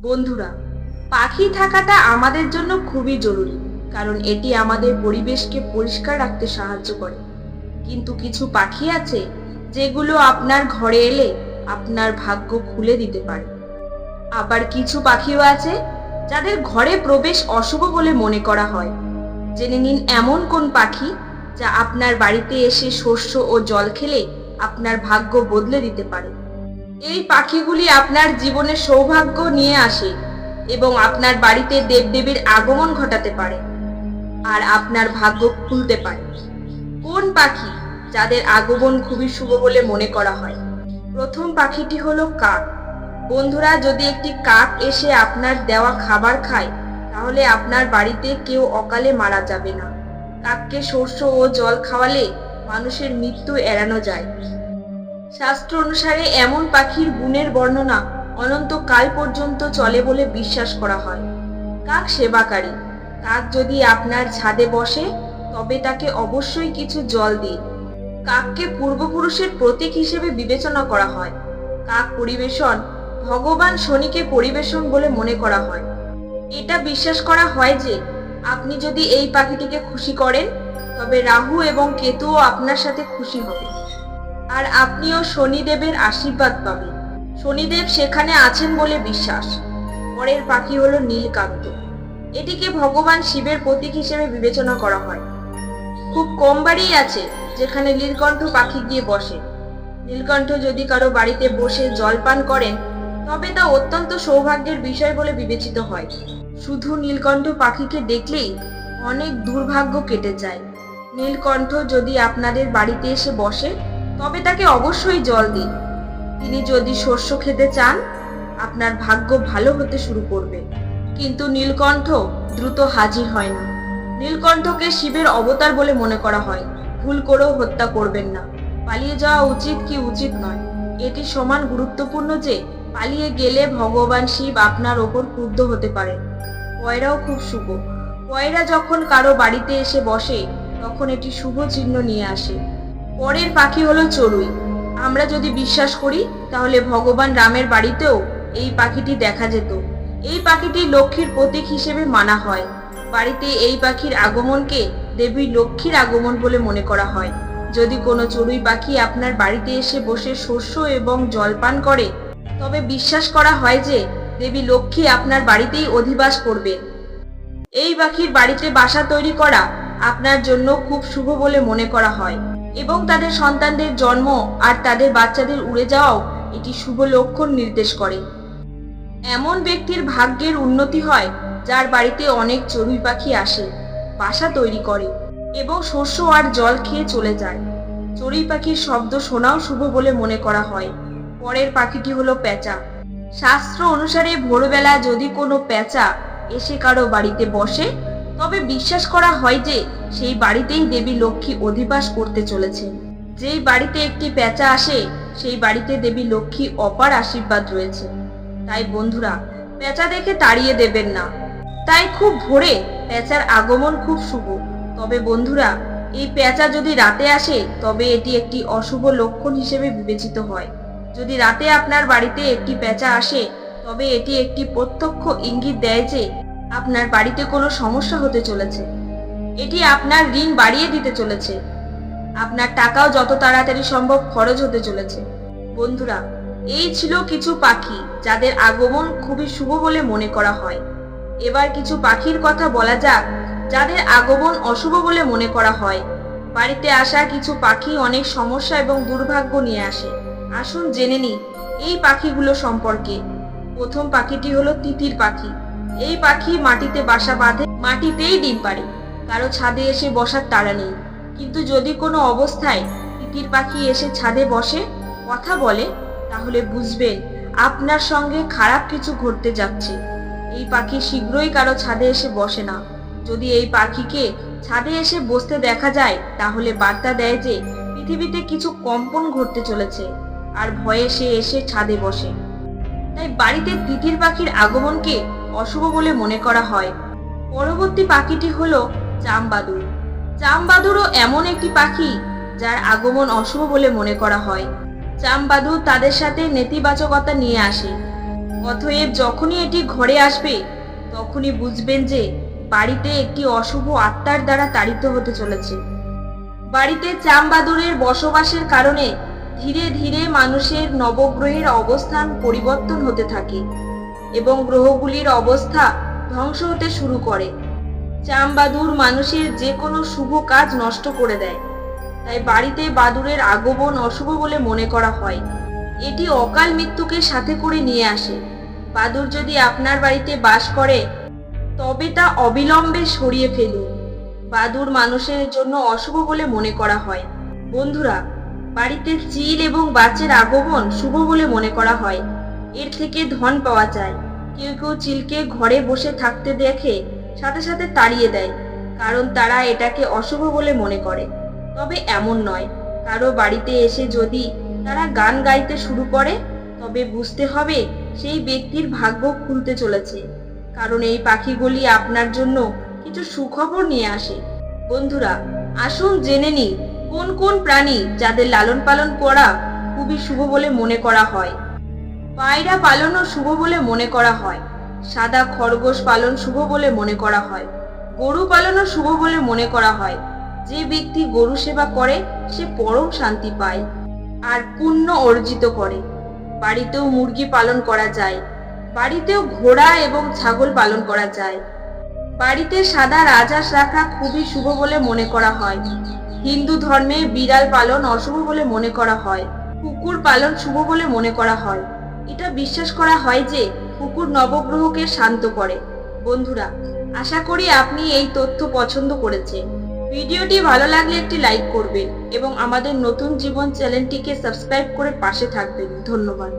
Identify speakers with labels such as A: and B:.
A: বন্ধুরা, পাখি থাকাটা আমাদের জন্য খুবই জরুরি, কারণ এটি আমাদের পরিবেশকে পরিষ্কার রাখতে সাহায্য করে। কিন্তু কিছু পাখি আছে যেগুলো আপনার ঘরে এলে আপনার ভাগ্য খুলে দিতে পারে। আবার কিছু পাখিও আছে যাদের ঘরে প্রবেশ অশুভ বলে মনে করা হয়। জেনে নিন এমন কোন পাখি যা আপনার বাড়িতে এসে শস্য ও জল খেলে আপনার ভাগ্য বদলে দিতে পারে। এই পাখিগুলি আপনার জীবনে সৌভাগ্য নিয়ে আসে এবং আপনার বাড়িতে দেবদেবীর আগমন ঘটাতে পারে আর আপনার ভাগ্য খুলতে পারে। কোন পাখি যাদের আগমন খুবই শুভ বলে মনে করা হয়? প্রথম পাখিটি হলো কাক। বন্ধুরা, যদি একটি কাক এসে আপনার দেওয়া খাবার খায়, তাহলে আপনার বাড়িতে কেউ অকালে মারা যাবে না। কাককে শস্য ও জল খাওয়ালে মানুষের মৃত্যু এড়ানো যায়। শাস্ত্র অনুসারে এমন পাখির গুণের বর্ণনা অনন্তকাল পর্যন্ত চলে বলে বিশ্বাস করা হয়। কাক সেবাকারী, কাক যদি আপনার ছাদে বসে, তবে তাকে অবশ্যই কিছু জল দিন। কাককে পূর্বপুরুষের প্রতীক হিসেবে বিবেচনা করা হয়। কাক পরিবেশন, ভগবান শনিকে পরিবেশন বলে মনে করা হয়। এটা বিশ্বাস করা হয় যে, আপনি যদি এই পাখিটিকে খুশি করেন, তবে রাহু এবং কেতুও আপনার সাথে খুশি হবে। আর আপনিও শনিদেবের আশীর্বাদ পাবেন। শনিদেব সেখানে আছেন বলে বিশ্বাস। পরের পাখি হলো নীলকান্ত। এটিকে ভগবান শিবের প্রতীক হিসেবে বিবেচনা করা হয়। খুব কম বাড়ি আছে যেখানে নীলকণ্ঠ পাখি গিয়ে বসে। নীলকণ্ঠ যদি কারও বাড়িতে বসে জল পান করেন, তবে তা অত্যন্ত সৌভাগ্যের বিষয় বলে বিবেচিত হয়। শুধু নীলকণ্ঠ পাখিকে দেখলেই অনেক দুর্ভাগ্য কেটে যায়। নীলকণ্ঠ যদি আপনাদের বাড়িতে এসে বসে তবে তাকে অবশ্যই জল দিন। তিনি যদি শস্য খেতে চান, আপনার ভাগ্য ভালো হতে শুরু করবে। কিন্তু নীলকণ্ঠ দ্রুত হাজির হয় না। নীলকণ্ঠকে শিবের অবতার বলে মনে করা হয়। ভুল করেও হত্যা করবেন না। পালিয়ে যাওয়া উচিত কি উচিত নয়। এটি সমান গুরুত্বপূর্ণ যে, পালিয়ে গেলে ভগবান শিব আপনার ওপর ক্রুদ্ধ হতে পারে পয়রাও খুব শুভ। পয়রা যখন কারও বাড়িতে এসে বসে, তখন এটি শুভ চিহ্ন নিয়ে আসে। পরের পাখি হলো চড়ুই। আমরা যদি বিশ্বাস করি, তাহলে ভগবান রামের বাড়িতেও এই পাখিটি দেখা যেত। এই পাখিটি লক্ষ্মীর প্রতীক হিসেবে মানা হয়। বাড়িতে এই পাখির আগমনকে দেবী লক্ষ্মীর আগমন বলে মনে করা হয়। যদি কোনো চড়ুই পাখি আপনার বাড়িতে এসে বসে শস্য এবং জলপান করে, তবে বিশ্বাস করা হয় যে দেবী লক্ষ্মী আপনার বাড়িতেই অধিবাস করবে। এই পাখির বাড়িতে বাসা তৈরি করা আপনার জন্য খুব শুভ বলে মনে করা হয়। এবং তাদের সন্তানদের জন্ম আর তাদের বাচ্চাদের উড়ে যাওয়াও এটি শুভ লক্ষণ নির্দেশ করে। এমন ব্যক্তির ভাগ্যের উন্নতি হয় যার বাড়িতে অনেক চড়ুই পাখি আসে, বাসা তৈরি করে এবং শস্য আর জল খেয়ে চলে যায়। চড়ুই পাখির শব্দ শোনাও শুভ বলে মনে করা হয়। পরের পাখিটি হলো পেঁচা শাস্ত্র অনুসারে ভোরবেলা যদি কোনো পেঁচা এসে কারও বাড়িতে বসে তবে বিশ্বাস করা হয় যে সেই বাড়িতেই দেবী লক্ষ্মী অধিবাস করতে চলেছে। যেই বাড়িতে একটি পেঁচা আসে, সেই বাড়িতে দেবী লক্ষ্মী অপার আশীর্বাদ রয়েছে। তাই বন্ধুরা, পেঁচা দেখে তাড়িয়ে দেবেন না। তাই খুব ভোরে পেঁচার আগমন খুব শুভ। তবে বন্ধুরা, এই পেঁচা যদি রাতে আসে, তবে এটি একটি অশুভ লক্ষণ হিসেবে বিবেচিত হয়। যদি রাতে আপনার বাড়িতে একটি পেঁচা আসে, তবে এটি একটি প্রত্যক্ষ ইঙ্গিত দেয় যে আপনার বাড়িতে কোনো সমস্যা হতে চলেছে। এটি আপনার ঋণ বাড়িয়ে দিতে চলেছে। আপনার টাকাও যত তাড়াতাড়ি সম্ভব খরচ হতে চলেছে। বন্ধুরা, এই ছিল কিছু পাখি, যাদের আগমন খুবই শুভ বলে মনে করা হয়। এবার কিছু পাখির কথা বলা যাক, যাদের আগমন অশুভ বলে মনে করা হয়। বাড়িতে আসা কিছু পাখি অনেক সমস্যা এবং দুর্ভাগ্য নিয়ে আসে। আসুন জেনে নিই, এই পাখিগুলো সম্পর্কে। প্রথম পাখিটি হলো তিতির পাখি। এই পাখি মাটিতে বাসা বাঁধে, মাটিতেই ডিম পারে কারও ছাদে এসে বসার তাড়া নেই। কিন্তু যদি কোনো অবস্থায় তিতির পাখি এসে ছাদে বসে, কথা বলে, তাহলে বুঝবেন আপনার সঙ্গে খারাপ কিছু ঘটতে যাচ্ছে। এই পাখি শীঘ্রই কারও ছাদে এসে বসে না। যদি এই পাখিকে ছাদে এসে বসতে দেখা যায়, তাহলে বার্তা দেয় যে পৃথিবীতে কিছু কম্পন ঘটতে চলেছে, আর ভয়ে সে এসে ছাদে বসে। তাই বাড়িতে তিতির পাখির আগমনকে অশুভ বলে মনে করা হয়। পরবর্তী পাখিটি হল চামবাদুর চামবাদুরও এমন একটি পাখি যার আগমন অশুভ বলে মনে করা হয়। চামবাদুর তাদের সাথে নেতিবাচকতা নিয়ে আসে। অতএব যখনই এটি ঘরে আসবে, তখনই বুঝবেন যে বাড়িতে একটি অশুভ আত্মার দ্বারা তাড়িত হতে চলেছে। বাড়িতে চামবাদুরের বসবাসের কারণে ধীরে ধীরে মানুষের নবগ্রহের অবস্থান পরিবর্তন হতে থাকে। এবং গ্রহগুলির অবস্থা ধ্বংস হতে শুরু করে। চামবাদুর মানুষের যে কোনো শুভ কাজ নষ্ট করে দেয়। তাই বাড়িতে বাদুরের আগমন অশুভ বলে মনে করা হয়। এটি অকাল মৃত্যুকে সাথে করে নিয়ে আসে। বাদুর যদি আপনার বাড়িতে বাস করে, তবে তা অবিলম্বে সরিয়ে ফেলুন। বাদুর মানুষের জন্য অশুভ বলে মনে করা হয়। বন্ধুরা, বাড়িতে চিল এবং বাচের আগমন শুভ বলে মনে করা হয়। এর থেকে ধন পাওয়া যায়। কেউ কেউ চিলকে ঘরে বসে থাকতে দেখে, সাথে সাথে তাড়িয়ে দেয়, কারণ তারা এটাকে অশুভ বলে মনে করে। তবে এমন নয়। কারও বাড়িতে এসে যদি তারা গান গাইতে শুরু করে, তবে বুঝতে হবে সেই ব্যক্তির ভাগ্য খুলতে চলেছে। কারণ এই পাখিগুলি আপনার জন্য কিছু সুখবর নিয়ে আসে। বন্ধুরা, আসুন জেনে নিই, কোন কোন প্রাণী যাদের লালন পালন করা খুবই শুভ বলে মনে করা হয়। পায়রা পালনও শুভ বলে মনে করা হয়। সাদা খরগোশ পালন শুভ বলে মনে করা হয়। গরু পালনও শুভ বলে মনে করা হয়। যে ব্যক্তি গরু সেবা করে, সে পরম শান্তি পায় আর পুণ্য অর্জিত করে। বাড়িতেও মুরগি পালন করা যায়। বাড়িতেও ঘোড়া এবং ছাগল পালন করা যায়। বাড়িতে সাদা রাজহাঁস রাখা খুবই শুভ বলে মনে করা হয়। হিন্দু ধর্মে বিড়াল পালন অশুভ বলে মনে করা হয়। কুকুর পালন শুভ বলে মনে করা হয়। এটা বিশ্বাস করা হয় যে কুকুর নবগ্রহকে শান্ত করে। বন্ধুরা, আশা করি আপনি এই তথ্য পছন্দ করেছেন। ভিডিওটি ভালো লাগলে একটি লাইক করবেন এবং আমাদের নতুন জীবন চ্যানেলটিকে সাবস্ক্রাইব করে পাশে থাকবেন। ধন্যবাদ।